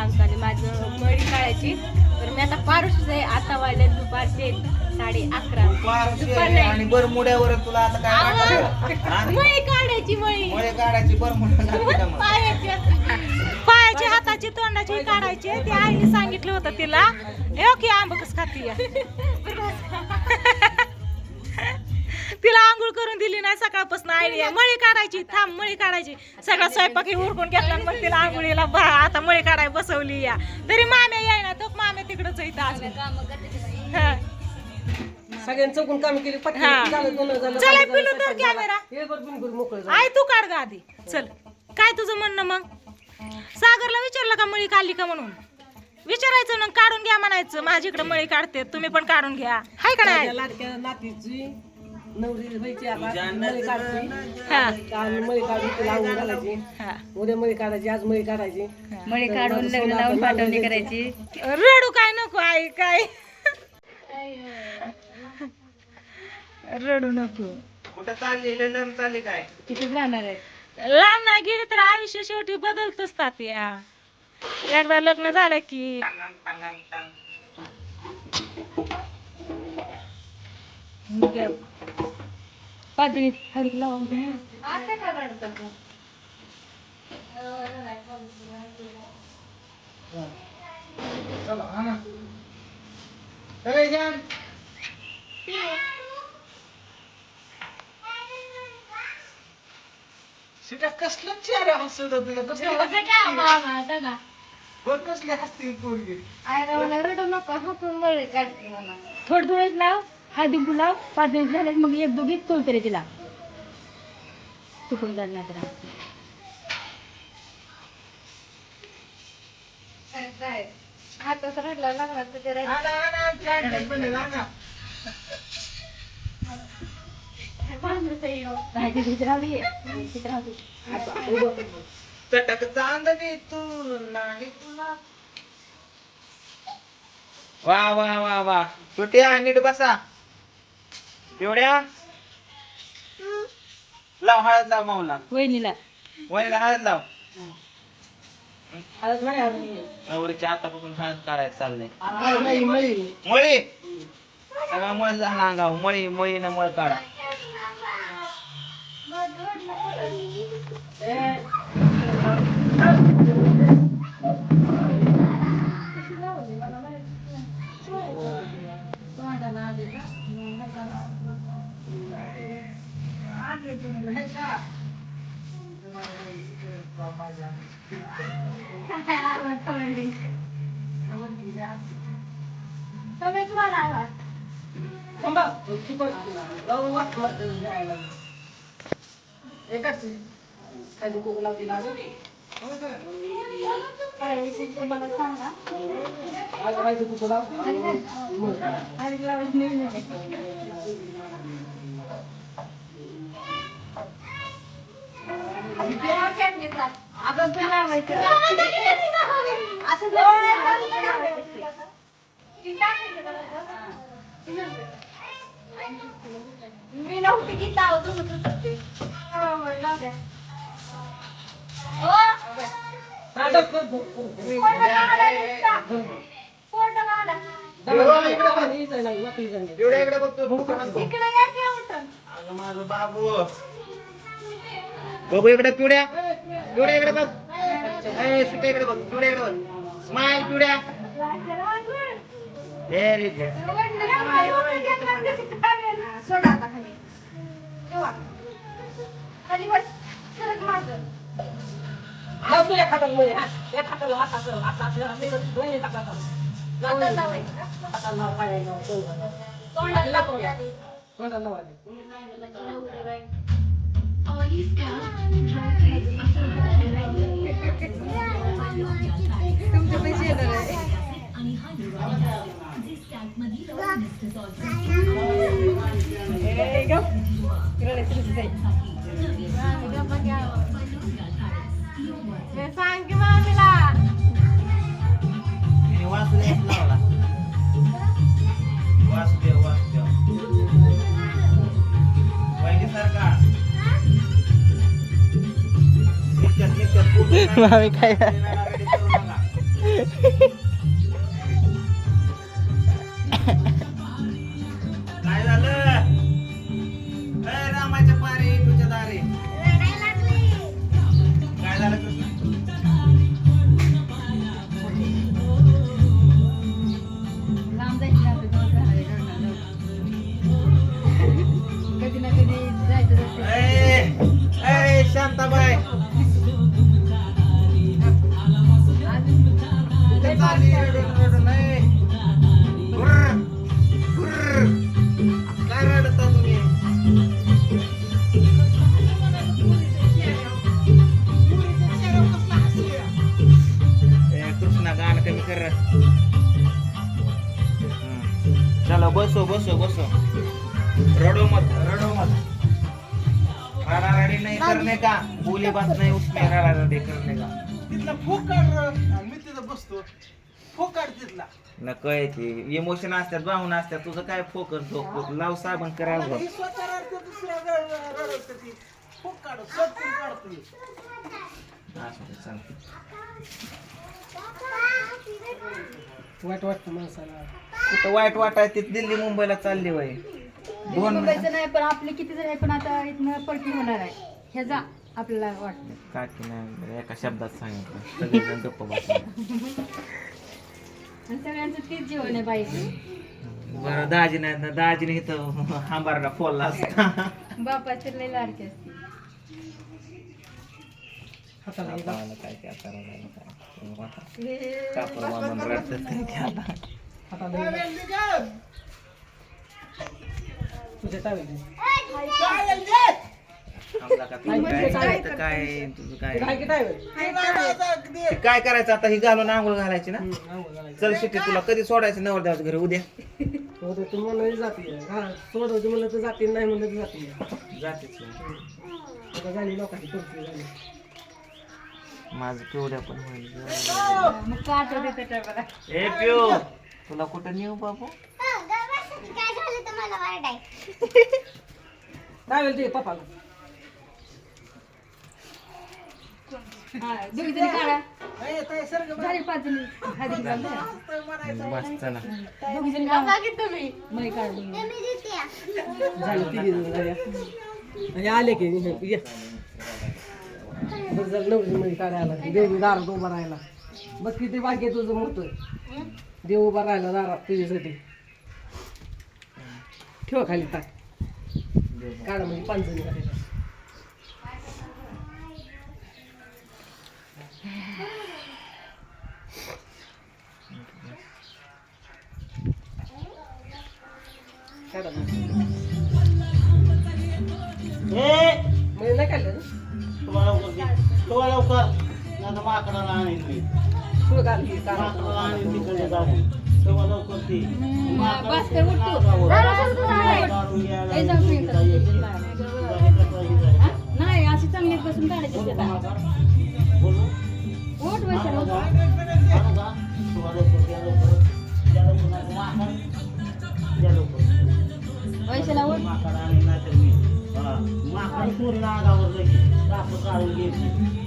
काम आहे. माझं मळी काढायची तर मी आता पारुशीच आहे. आता वाजले दुपारचे साडे अकरा. पारशी दुपार आहे नाही. आणि बरमुड्यावर तुला आता काय? हा? मळी काढायची मळी मळे काढायची बरमुडा घातली का मग? पायाची पायाची हाताची तोंडाची काढायची. ते आईने सांगितलं होतं तिला. हे की आंब कस खाती नाही सकाळपासून आयडिया मळी काढायची. थांब मळी काढायची. सगळा स्वयंपाक उरकून घेतला आणि मग तिला आंघोळीला बा आता मळी काढाय बसवली या. तरी माम्या याय ना तो माम्या तिकडच येत चौकून काम केली चला, पिलू तर. कॅमेरा. आई तू काढ ग आधी. चल. काय तुझं म्हणणं मग? सागरला विचारलं का मळी काढली का म्हणून? विचारायचं ना काढून घ्या म्हणायचं. माझ्याकडे मळी काढते तुम्ही पण काढून घ्या. हाय का नाही? लाडक्या नातीची. नवरी व्हायची आता. मळी काढची हा. आणि मळी काढून तिला आंघोळ घालायची. हा. उद्या मळी काढायची आज मळी काढायची. मळी काढून लग्न लावून पाठवणी करायची. रडू काय नको आई काय? रडू नको. कुठं चालली काय? तिथेच राहणार आहे? लहान नाही गेली तर आयुष्य शेवटी बदलतच तात या एकदा लग्न झालं की हा जाण सीटा कसलं चेहरा हसत तुला कसलं बघ कसले हसतील पोरगी. रडू नका हातून मळी काढते मला. थोडं थोडंच लाव. हळदी गुलाब पाच दिवस झाले मग एक दोघी चोल तरी तिला. तुकडून जाणार नाही तर रडला लागला तर आणा, आणा, तिथे तिथे राहते तू नाही तुला वा वा वा. वा सुटी नीट बसा. एवढ्या? लाव हळद लाव माऊला वहिनीला. वहिनीला हळद लाव. हळद नाही हळद नाही. नवरीच्या हातापासून हळद काढायचं चाललंय. हळद नाही मळी. मळी? सगळा मळ झाला अंगाव मळी मळीनं मळ काढा. थांबा. तू पण जाऊ वाट वाट जायला. एकाच खाली कुकू लावते लागू. आज हळदी कुकू लाव. मग. मी नव्हती की लावत होते इकडे इकडे बघतो अगं माझं बाबू बघू इकडे पिवड्या पिवड्या इकडे बघ. सुट्या इकडे बघ पिवड्या इकडे बघ. स्माइल पिवड्या व्हेरी गुड सोडा आता खाली. ठेवा. खाली बस. सरक माझं लाव तू एक हाताला मळी, हा. एक हाताला हात असं, हात असं, असं, दोन्ही हाताला. लाव हातात रे. लावायचं का? हाताला लाव, पायाला लाव, तोंडाला लाव. तोंडाला लावून द्या आधी. तोंडाला लाव आधी. हे निघतात, निघतात. पूर्ण मामी काय ready करू नाही का? बोली बात नाही उसमे राडाराडी करणे का। तिथला फूक काढ आणि मी तिथं बसतो. फूक काढ तिथला. नको ती. इमोशन असतात भावना असतात. तुझं काय फोकस फोक लाव साबण करावं ही स्वतः रडते दुसऱ्या रड- रडवते ती. फूक काढ सटकून काढतो. मी. असू दे, चल. वाईट वाटतं माणसाला. कुठं वाईट वाटाय ती? दिल्ली मुंबईला चालली वय दोन मुंबईचं नाही पण आपले किती जण आहे पण आता इथनं पडकी होणार आहे. ह्याचा आपल्याला वाटतं. काकी नाही एका शब्दात सांगितलं. सगळेजण गप्प बसले. आणि सगळ्यांचं तेच जीवन आहे बाई. बरं दाजी नाही दाजीने इथं हांबारला फोडला असता. बापाचे लय लाडके असते. हाताला हे काय काय करायला काय. कापड बांधून रडतात काय ते आता. हाताला हे टावेल दे गं. तुझ्या का काय? काय? तुझं काय? ते काय करायचं आता? ही घालून आंघोळ घालायची ना. चल शिट्टी तुला कधी सोडायचं? नवरदेवाच्या घरी उद्या. हो ते तू म्हणलं जाते. हा सोडवते म्हणलं तर जाते नाही म्हणलं तर जाते. जातेच. आता झाली लोकांची परिस्थिती झाली. माझं पिवड्या पण होईल. मग का आठवते त्या टायमाला ए पिऊ. तुला कुठं नेऊ बाबू? दे पप्पाला हा दोघी जणी काढा ए, ताई, सरक झाली पाच जणी द्या. बस चला दोघी जणी काढून झालं तिघी जण झाल्या आले की ये बरं झालं नवरी मध्ये काढायला देवी दारात उभा राहायला बघ किती भाग्य आहे तुझं मोठं देव उभा राहिला दारात तुझ्यासाठी ठेव खाली ताक काढा म्हणजे पाच जणी काढायला म्हणजे नाही काढलं ना? तुम्हाला लवकर. तुम्हाला लवकर. नाहीतर माकडाला आणीन मी. पुढं काढ की, काढा. माकडाला आणीन तिकडे जाऊन. तुम्हाला लवकर. तू. हा? नाही अशी चांगली बसून काढायची त्याला बोलू. उठ वैशाली, माकड. आणि माकड नाहीतर मी. हा. माकड पूर्ण अंगावर लगेच. कापूस काढून घ्यायची.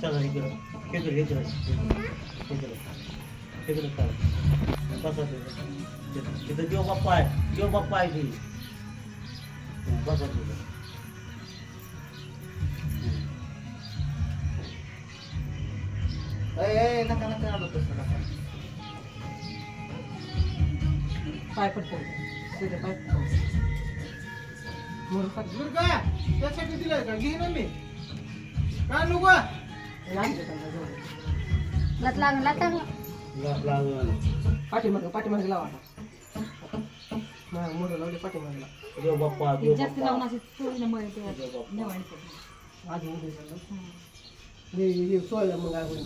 चला इकडं. इकडं इकडं इकडं. इकडं बसा तिथं तिथं- देव बाप्पा आहे देव बाप्पा आहे ती बसा तिथं ए, ए, नका नका आलो तसं नका पाय पटकन तिथे पाय दुर्गा त्यासाठी दिलाय का घे ना मी का नको लागला लात पाठीमागे पाठीमागे लावा. आता मा- मोर लावले पाठीमागे. लावा. जास्त लावून असे चोळीला ते. आधी उभे झालं सोळलं मग आपण.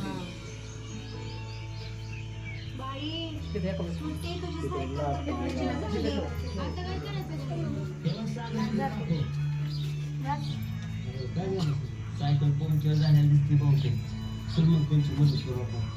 सायकल पंक्चर झालेली दिसते बहुतेक. मग त्यांची मदत करू आपण